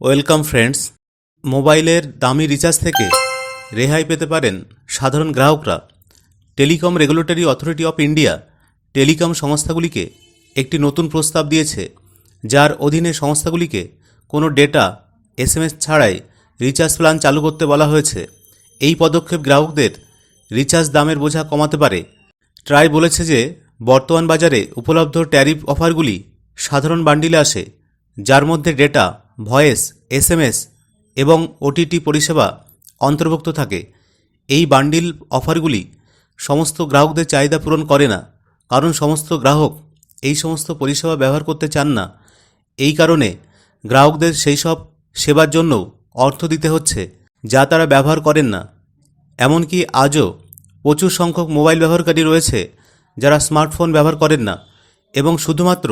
Welcome friends. মোবাইলের দামি recharge থেকে রেহাই পেতে পারেন সাধারণ গ্রাহকরা। Telecom regulatory authority of India telecom সংস্থাগুলিকে একটি নতুন প্রস্তাব দিয়েছে, যার অধীনে সংস্থাগুলিকে কোনো ডেটা, এসএমএস ছাড়াই রিচার্জ প্ল্যান চালু করতে বলা হয়েছে। এই পদক্ষেপ গ্রাহকদের রিচার্জ দামের বোঝা কমাতে পারে। ট্রাই বলেছে যে, বর্তমান বাজারে উপলব্ধ ট্যারিফ অফারগুলি সাধারণ বান্ডিলে আসে, যার মধ্যে ডেটা ভয়েস, এসএমএস এবং ওটিটি পরিষেবা অন্তর্ভুক্ত থাকে। এই বান্ডিল অফারগুলি সমস্ত গ্রাহকদের চাহিদা পূরণ করে না, কারণ সমস্ত গ্রাহক এই সমস্ত পরিষেবা ব্যবহার করতে চান না। এই কারণে গ্রাহকদের সেই সব সেবার জন্যও অর্থ দিতে হচ্ছে, যা তারা ব্যবহার করেন না। এমনকি আজও প্রচুর সংখ্যক মোবাইল ব্যবহারকারী রয়েছে, যারা স্মার্টফোন ব্যবহার করেন না এবং শুধুমাত্র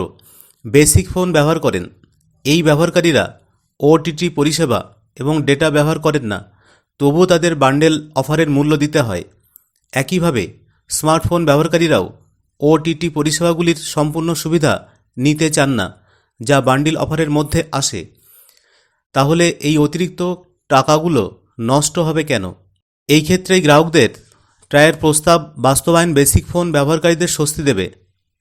বেসিক ফোন ব্যবহার করেন। এই ব্যবহারকারীরা ওটিটি পরিষেবা এবং ডেটা ব্যবহার করেন না, তবুও তাদের বান্ডেল অফারের মূল্য দিতে হয়। একইভাবে, স্মার্টফোন ব্যবহারকারীরাও ওটিটি পরিষেবাগুলির সম্পূর্ণ সুবিধা নিতে চান না, যা বান্ডিল অফারের মধ্যে আসে। তাহলে এই অতিরিক্ত টাকাগুলো নষ্ট হবে কেন? এই ক্ষেত্রেই গ্রাহকদের ট্রায়ের প্রস্তাব বাস্তবায়ন বেসিক ফোন ব্যবহারকারীদের স্বস্তি দেবে।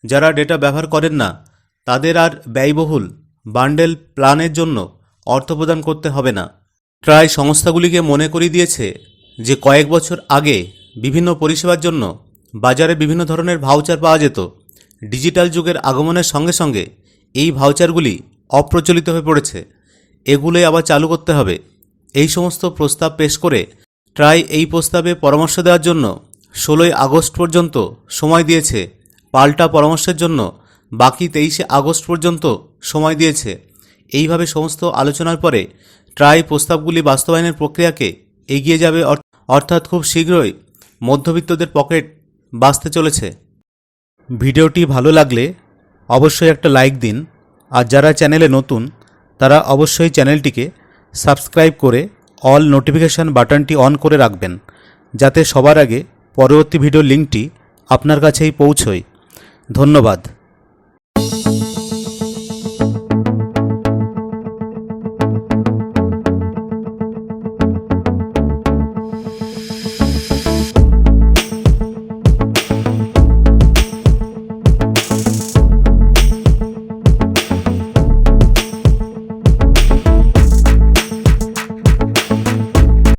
যারা ডেটা ব্যবহার করেন না, তাদের আর ব্যয়বহুল বান্ডেল প্ল্যানের জন্য অর্থ প্রদান করতে হবে না। ট্রাই সংস্থাগুলিকে মনে করিয়ে দিয়েছে যে কয়েক বছর আগে বিভিন্ন পরিষেবার জন্য বাজারে বিভিন্ন ধরনের ভাউচার পাওয়া যেত। ডিজিটাল যুগের আগমনের সঙ্গে সঙ্গে এই ভাউচারগুলি অপ্রচলিত হয়ে পড়েছে। এগুলোই আবার চালু করতে হবে। এই সমস্ত প্রস্তাব পেশ করে ট্রাই এই প্রস্তাবে পরামর্শ দেওয়ার জন্য ষোলোই আগস্ট পর্যন্ত সময় দিয়েছে। পাল্টা পরামর্শের জন্য বাকি তেইশে আগস্ট পর্যন্ত সময় দিয়েছে। এইভাবে সমস্ত আলোচনার পরে ট্রাই প্রস্তাবগুলি বাস্তবায়নের প্রক্রিয়াকে এগিয়ে যাবে অর্থাৎ খুব শীঘ্রই মধ্যবিত্তদের পকেট বাঁচতে চলেছে। ভিডিওটি ভালো লাগলে অবশ্যই একটা লাইক দিন, আর যারা চ্যানেলে নতুন, তারা অবশ্যই চ্যানেলটিকে সাবস্ক্রাইব করে অল নোটিফিকেশান বাটনটি অন করে রাখবেন, যাতে সবার আগে পরবর্তী ভিডিও লিঙ্কটি আপনার কাছেই পৌঁছয়। ধন্যবাদ।